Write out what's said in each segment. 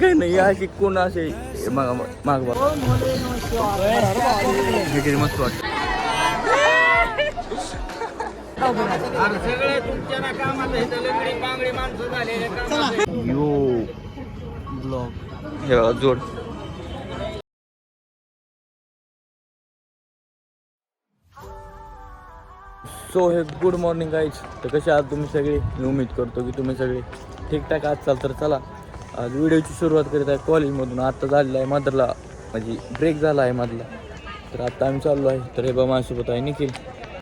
काही नाही अशी कोण असे माग माग हे किती मस्त वाटत यो ब्लॉग. हे जोड. सो हे गुड मॉर्निंग गाईज तर कसे आहात तुम्ही सगळे? मी उमेद करतो की तुम्ही सगळे ठीकठाक आहात चाल तर चला. आज व्हिडिओची सुरुवात करीत आहे कॉलेजमधून. आत्ता झालेला आहे मधला. म्हणजे ब्रेक झाला आहे मधला. तर आता आम्ही चाललो आहे. तर हे बा माझ्यासोबत आहे Nikhil.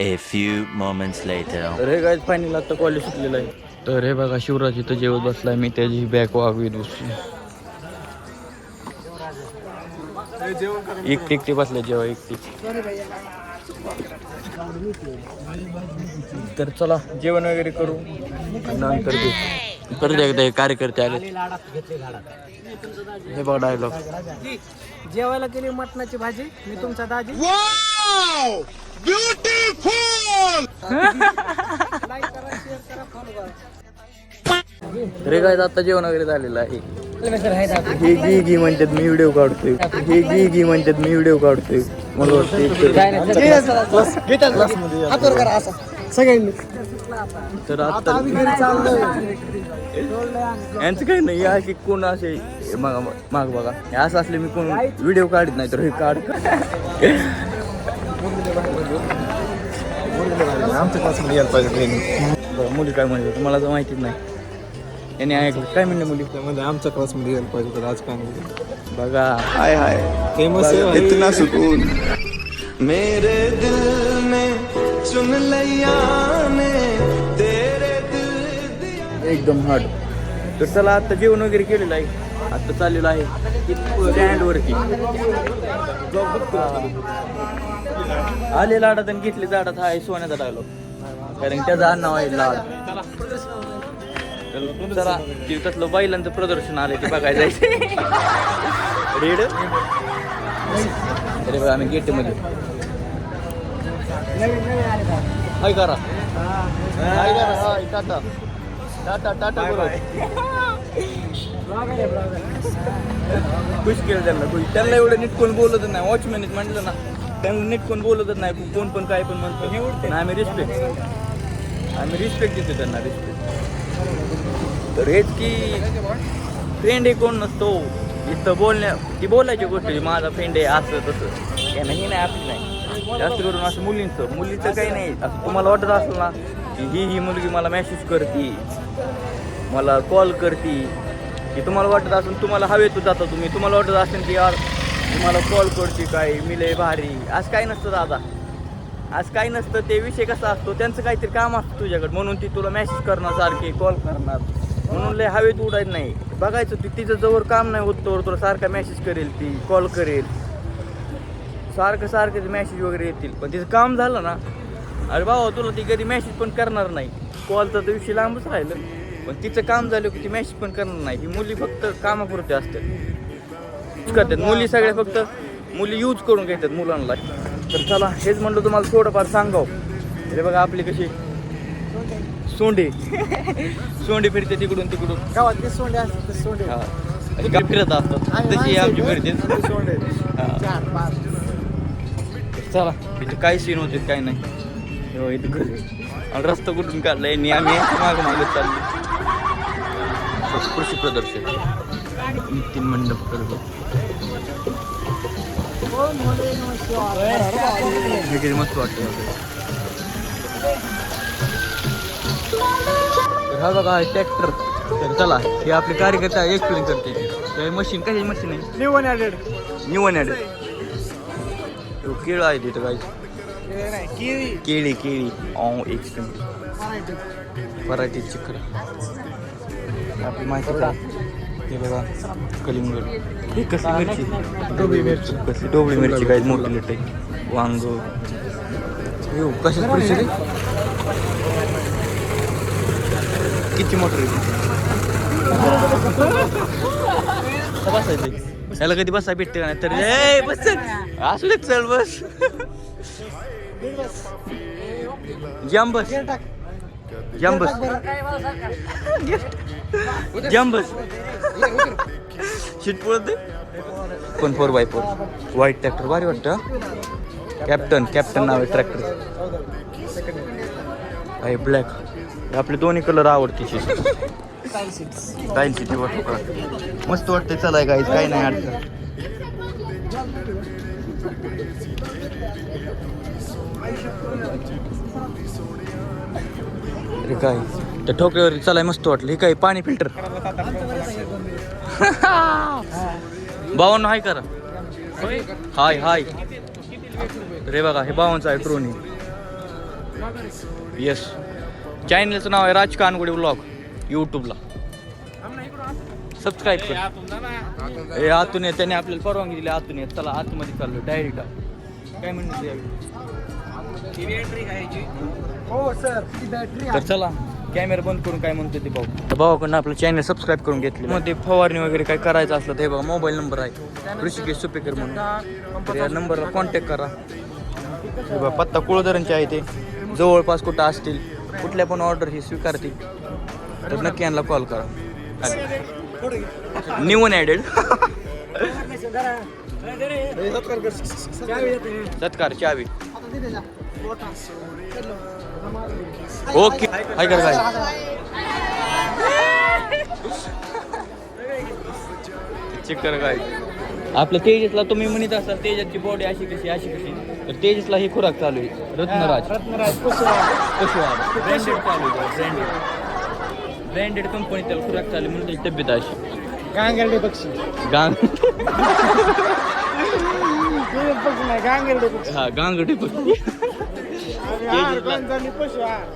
A few moments later. तर हे काय फायनल आता कॉलेज सुटलेलं आहे. तर हे बघा शिवराज इथं जेवत बसलाय. मी त्याची बॅग वागवीत बसली एकटी एकटी बसल्या जेव्हा एकटी. तर चला जेवण वगैरे करू. नंतर. परत एकदा हे कार्यकर्ते आले. हे बघा डायलॉग जेवायला केली मटणाची भाजी मी तुमचा दाजी. रे काय आता जेवण वगैरे झालेलं आहे. हे गी गी म्हणतात मी व्हिडिओ काढतोय. हे गी गी म्हणतात मी व्हिडिओ काढतोय. मला वाटतं सगळ्यांनी. तर आता यांचं काही नाही हे अशी कोण असे माग माग बघा. हे असं असले मी कोण व्हिडिओ काढत नाही तर हे काढ. आमच्या क्लासमध्ये यायला पाहिजे मुली काय म्हणते तुम्हाला तर माहितीच नाही. यांनी ऐकलं काय म्हणले मुली? त्यामध्ये आमच्या क्लासमध्ये यायला पाहिजे तर राजकारण बघा. हाय हाय. फेमस आहे. इतना सुकून मेरे दिल में चुन लिया एकदम हार्ड तर चला आता जेवण वगैरे केलेलं आहे आता चाललेलं आहे स्टँडवरती. आले लाडात आणि घेतले जाडात. हा आहे सोन्याचा डायलॉग. कारण त्याचा नाव आहे लाड. चला ते बैलांचं प्रदर्शन आलं ते बघायला जायचं रेड? अरे बघा आम्ही गेटमध्ये हाय करा. हाय करा. हाय टाटा. टाटा टाटा बरोबर खुश केलं त्यांना खुश. त्यांना एवढं नीट कोण बोलतच नाही. वॉचमॅन म्हटलं ना. त्यांना नीट कोण बोलतच नाही. कोण पण काय पण म्हणतो. ना आम्ही रिस्पेक्ट आम्ही रिस्पेक्ट देतो त्यांना रिस्पेक्ट तर हेच की फ्रेंड हे कोण नसतो. इथं बोलण्या ती बोलायची गोष्ट आहे, माझा फ्रेंड आहे असं तसं. यांना हे नाही आपली नाही. जास्त करून असं मुलींचं. मुलीचं काही नाही. असं तुम्हाला वाटत असेल ना की ही ही मुलगी मला मेसेज करते. मला कॉल करते. की तुम्हाला वाटत असेल तुम्हाला हवेतून जाता तुम्ही. तुम्हाला वाटत असेल की यार तुम्हाला कॉल करते काय? मिले भारी. आज काय नसतं दादा. आज काय नसतं ते विषय कसा असतो त्यांचं काहीतरी काम असतं तुझ्याकडे. म्हणून ती तुला मेसेज करणार सारखे कॉल करणार. म्हणून लय हवेत उडायचं नाही. बघायचं ती तिचं जवळ काम नाही होत तोवर तुला सारखा मेसेज करेल ती कॉल करेल. सारखं सारखं ते मेसेज वगैरे येतील. पण तिचं काम झालं ना. अरे बाबा तुला ती कधी मेसेज पण करणार नाही. कॉलचा तर विषय लांबच राहिलं. पण तिचं काम झालं की ती मेसेज पण करणार नाही. ही मुली फक्त कामापुरते असतात. करतात. मुली सगळ्या फक्त मुली यूज करून घेतात मुलांना. तर चला हेच म्हणलं तुम्हाला थोडंफार सांगावं. अरे बघा आपली कशी सोंडे. सोंडे फिरते तिकडून तिकडून. गावात ते सोंडे असतात सोंडे. हा. फिरत असतात? तशी आमची फिरते. सोंडे चला इथं काय सीन होते काय नाही. हो इथं घर. आणि रस्ता कुठून काढलाय आणि आम्ही माग मागत चाललो. कृषी प्रदर्शन. नितीन मंडप करतो हे किती मस्त वाटतं तर हा बघा ट्रॅक्टर तर चला हे आपले कार्यकर्ता एक्सप्लेन करते मशीन कशाची मशीन आहे? निवण ऍडेड निवण ॲड केळं आहे तिथं काही केळी केळी. ऑ एक्सप्लेन पराठी चिकन आपली माहिती का हे बघा कलिंगड. ही कशी मिरची? डोबळी मिरची. कसली डोबळी मिरची? काय मोठी मोठी वांग. यो कशी पैसे किती मोटर बसायचं याला कधी बसा भेटते का नाही? तर ए बस. असू दे चल बस. जाम बस. जाम बस जाम बस शीट पळते पण four by four white tractor भारी वाटतं कॅप्टन कॅप्टन नाव आहे ट्रॅक्टर आहे ब्लॅक आपले दोन्ही कलर आवडते शीट स्टाईल सिटी वाटतो मस्त वाटते चला गाईज काही नाही अडचण अरे काय? त्या ठोकळ्यावर चालाय मस्त वाटलं. हे काय पाणी फिल्टर? बावन्न हाय करा. हाय हाय. रे बघा हे बावनचं आहे ट्रोनी येस चॅनलचं नाव आहे राज कानगुडे ब्लॉग यूट्यूबला सबस्क्राईब कर. हे आतून ये त्याने आपल्याला परवानगी दिली आतून येत चला आतमध्ये चाललो डायरेक्ट काय म्हणते हो सर ती बॅटरी तर चला कॅमेरा बंद करून काय म्हणतो ते पाहू. तर भावाकडनं आपलं चॅनल सबस्क्राईब करून घेतले मग ते फवारणी वगैरे काय करायचं असलं तर हे बघा मोबाईल नंबर आहे. ऋषिकेश सुपेकर म्हणून. तर या नंबरला कॉन्टॅक्ट करा. हे बघा पत्ता कुळधरणचे आहे ते. जवळपास कुठं असतील कुठल्या पण ऑर्डर ही स्वीकारतील तर नक्की यांना कॉल करा. न्यू ॲडेड सत्कार चावी. ओके. हाय कर काय चेक कर काय आपलं तेजसला तुम्ही म्हणत असाल तेजसची बॉडी अशी कशी अशी कशी. तर तेजसला ही खुराक चालू आहे. रत्नराज. रत्नराज कुशवाहा. कशी ब्रँडेड चालू आहे. ब्रँडेड ब्रँडेड कंपनी त्याला खुराक चालू आहे म्हणून त्याची तब्येत अशी. गांगेरडे पक्षी गांग नाही गांगेरडे हा गांगडी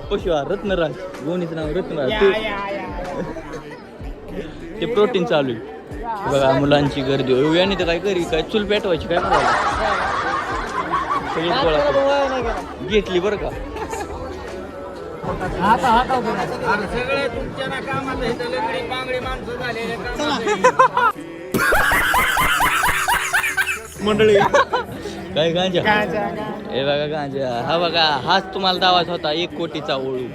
पशु हा. रत्नराज. गोणीचं नाव रत्नराज. या ते- या या. ते प्रोटीन चालू आहे. बघा मुलांची गर्दी. हो याने तर काय करी काय चूल पेटवायची काय करायला सगळी गोळा करून. घेतली बरं का? अरे सगळे तुमच्या ना कामात बांगडी माणसं झालेले मंडळी. काय गांजा. हे बघा गांजा. हा बघा हाच तुम्हाला दावाचा होता एक कोटीचा ओळू.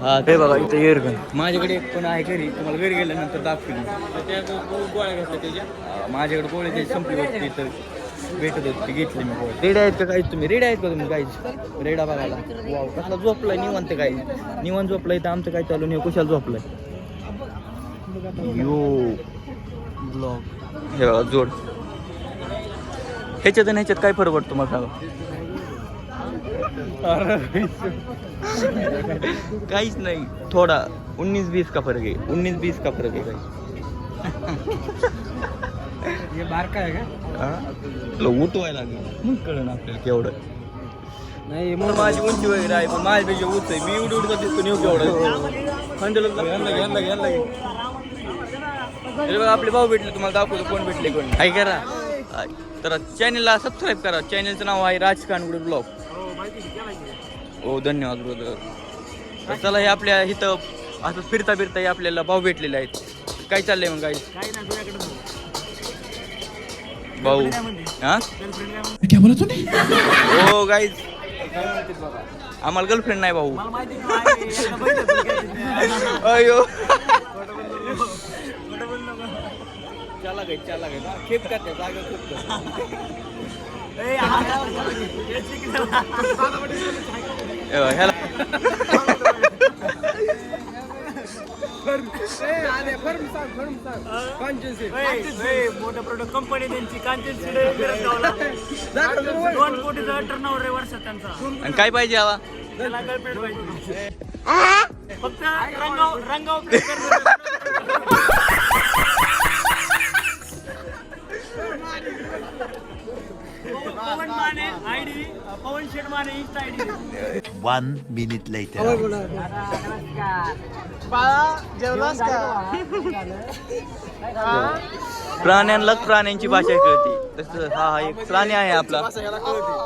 हा. ते बघा इथं एअरगन माझ्याकडे एक पण आहे घरी. तुम्हाला घरी गेल्यानंतर दाखवेल माझ्याकडे गोळ्या त्याची संपली होती तर भेटत होती घेतली मी गोळ्या. रेड आहेत का काहीच तुम्ही? रेड आहेत का तुम्ही काहीच रेडा बघायला. वाव कसला झोपलाय निवांत काय निवांत झोपलाय तर आमचं काय चालू नाही कुशाला झोपलाय? यो. ब्लॉग हे जोड. ह्याच्यात आणि ह्याच्यात काय फरक पडतो तुम्हाला सांगा? काहीच नाही. थोडा उन्नीस बीस का फरक आहे? उन्नीस बीस का फरक आहे काही? हे बारका आहे का? हा? उठवायला लागेल. मग कळण आपल्याला केवढं. नाही मग माझी उंची वगैरे आहे पण माझ्यापेक्षा उंच आहे. मी उडी उडत दिसतो नेऊ केवढं? खंडल घ्यायला घ्यायला बघा आपले भाऊ भेटले तुम्हाला दाखवतो कोण भेटले कोण हाय करा. तर चॅनलला सबस्क्राईब करा. चॅनलचं नाव आहे राज कानगुडे ब्लॉग हो धन्यवाद ब्रदर तर चला हे आपल्या इथं असं फिरता फिरता हे आपल्याला भाऊ भेटलेले आहेत. काय चाललंय मग काही भाऊ. हा? क्या बोला तूने? हो गाईज आम्हाला गर्लफ्रेंड नाही भाऊ. मला माहिती नाही अयो. चला गई चला गई। खेप करते जागा खेप प्रोडक्ट कंपनी त्यांची कांचन दोन कोटीचा टर्न ओव्हर वर्षात त्यांचा. आणि काय पाहिजे हवा? त्याला गर्लफ्रेंड पाहिजे. फक्त रंगाव रंगाव Pawan Shet Mane insta ID minute later. जेवलास प्राण्यांनाच प्राण्यांची भाषा कळते. तसं हा हा एक प्राणी आहे आपला.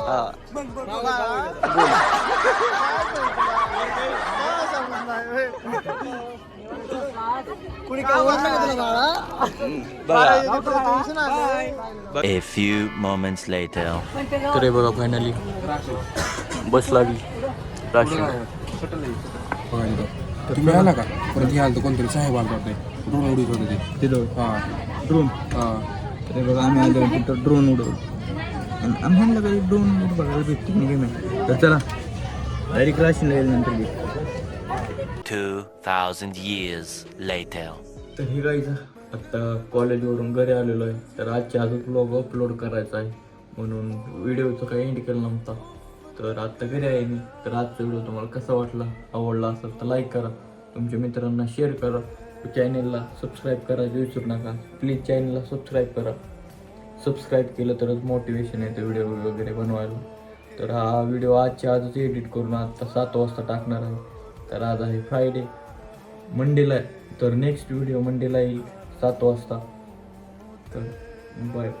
हा. कुणी काय ओळखलं का तुला बाळा. बघा. A few moments later. तर हे बघा फायनली बस लागली. राशीन तुम्ही आला का? परत हे आलं कोणतरी साहेब आलता होते. ड्रोन उडीत होते ते तिथं हा. ड्रोन हा. तर बघा आम्ही आलो तिथं ड्रोन उडवलं. आणि आम्ही म्हणलं काही ड्रोन बघायला भेटते नाही? गेम तर चला डायरेक्ट राशीला येईल नंतर. 2,000 years later. तर हे गाईज आत्ता कॉलेजवरून घरी आलेलो आहे. तर आजच्या आजच ब्लॉग अपलोड करायचा आहे. म्हणून व्हिडिओचं काही एंड केलं नव्हता. तर आत्ता घरी आहे मी. तर आजचा व्हिडिओ तुम्हाला कसा वाटला आवडला असेल तर लाईक करा. तुमच्या मित्रांना शेअर करा. चॅनेलला सबस्क्राईब करायचं विसरू नका. प्लीज चॅनलला सबस्क्राईब करा. सबस्क्राईब केलं तरच मोटिवेशन येतं व्हिडिओ वगैरे बनवायला. तर हा व्हिडिओ आजच्या आजच एडिट करून आत्ता सात वाजता टाकणार आहे. तर आज आहे फ्रायडे मंडेला तर नेक्स्ट व्हिडिओ मंडेला येईल सात वाजता. तर बाय